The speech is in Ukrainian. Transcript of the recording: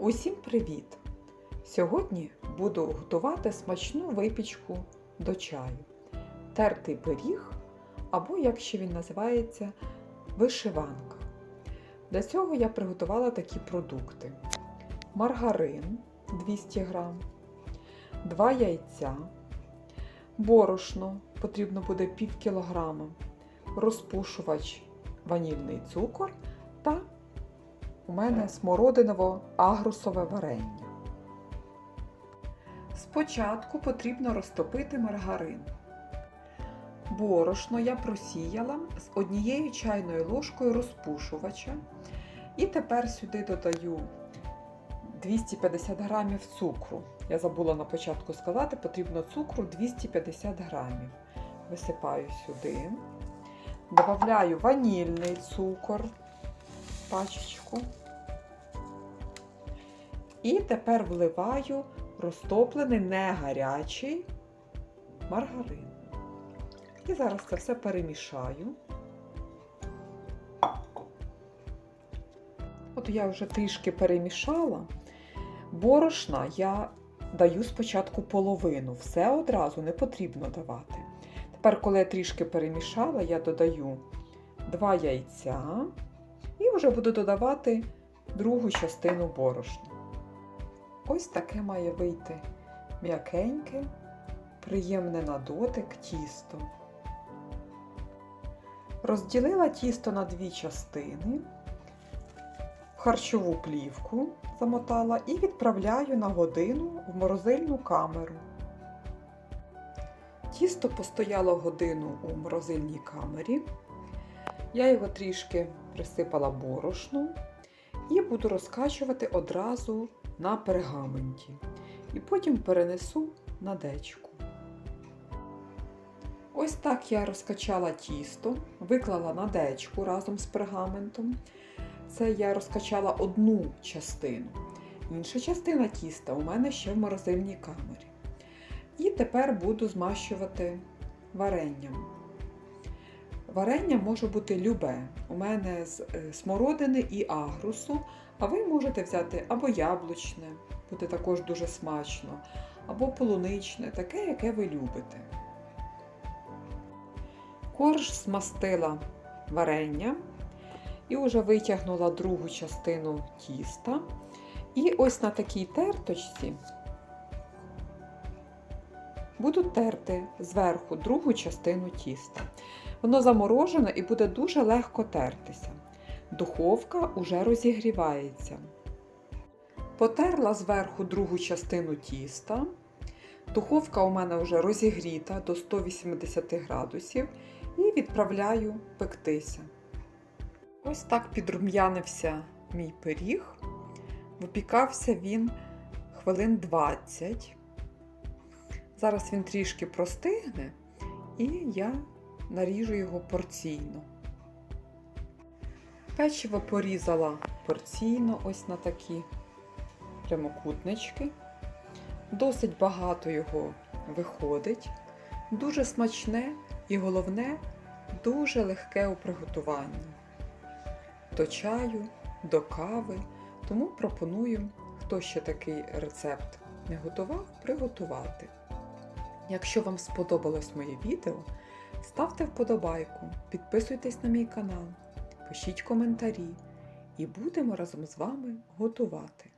Усім привіт! Сьогодні буду готувати смачну випічку до чаю. Тертий пиріг, або, як ще він називається, вишиванка. Для цього я приготувала такі продукти: маргарин 200 г, 2 яйця, борошно потрібно буде пів кілограма, розпушувач ванільний цукор та у мене смородиново агрусове варення. Спочатку потрібно розтопити маргарин. Борошно я просіяла з однією чайною ложкою розпушувача. І тепер сюди додаю 250 грамів цукру. Я забула на початку сказати, потрібно цукру 250 грамів. Висипаю сюди. Добавляю ванільний цукор, пачечку. І тепер вливаю розтоплений не гарячий маргарин. І зараз це все перемішаю. От я вже трішки перемішала. Борошна я даю спочатку половину, все одразу не потрібно давати. Тепер, коли я трішки перемішала, я додаю 2 яйця і вже буду додавати другу частину борошна. Ось таке має вийти м'якеньке, приємне на дотик тісто. Розділила тісто на дві частини, в харчову плівку замотала і відправляю на годину в морозильну камеру. Тісто постояло годину у морозильній камері. Я його трішки присипала борошну і буду розкачувати одразу на пергаменті. І потім перенесу на дечку. Ось так я розкачала тісто, виклала на дечку разом з пергаментом. Це я розкачала одну частину. Інша частина тіста у мене ще в морозильній камері. І тепер буду змащувати варенням. Варення може бути любе. У мене з смородини і агрусу, а ви можете взяти або яблучне, буде також дуже смачно, або полуничне, таке, яке ви любите. Корж змастила варення і вже витягнула другу частину тіста. І ось на такій терточці буду терти зверху другу частину тіста. Воно заморожене і буде дуже легко тертися. Духовка уже розігрівається. Потерла зверху другу частину тіста. Духовка у мене вже розігріта до 180 градусів і відправляю пектися. Ось так підрум'янився мій пиріг. Випікався він хвилин 20. Зараз він трішки простигне, і я наріжу його порційно. Печиво порізала порційно, ось на такі прямокутнички. Досить багато його виходить. Дуже смачне і головне, дуже легке у приготуванні. До чаю, до кави. Тому пропоную, хто ще такий рецепт не готував, приготувати. Якщо вам сподобалось моє відео, ставте вподобайку, підписуйтесь на мій канал, пишіть коментарі і будемо разом з вами готувати.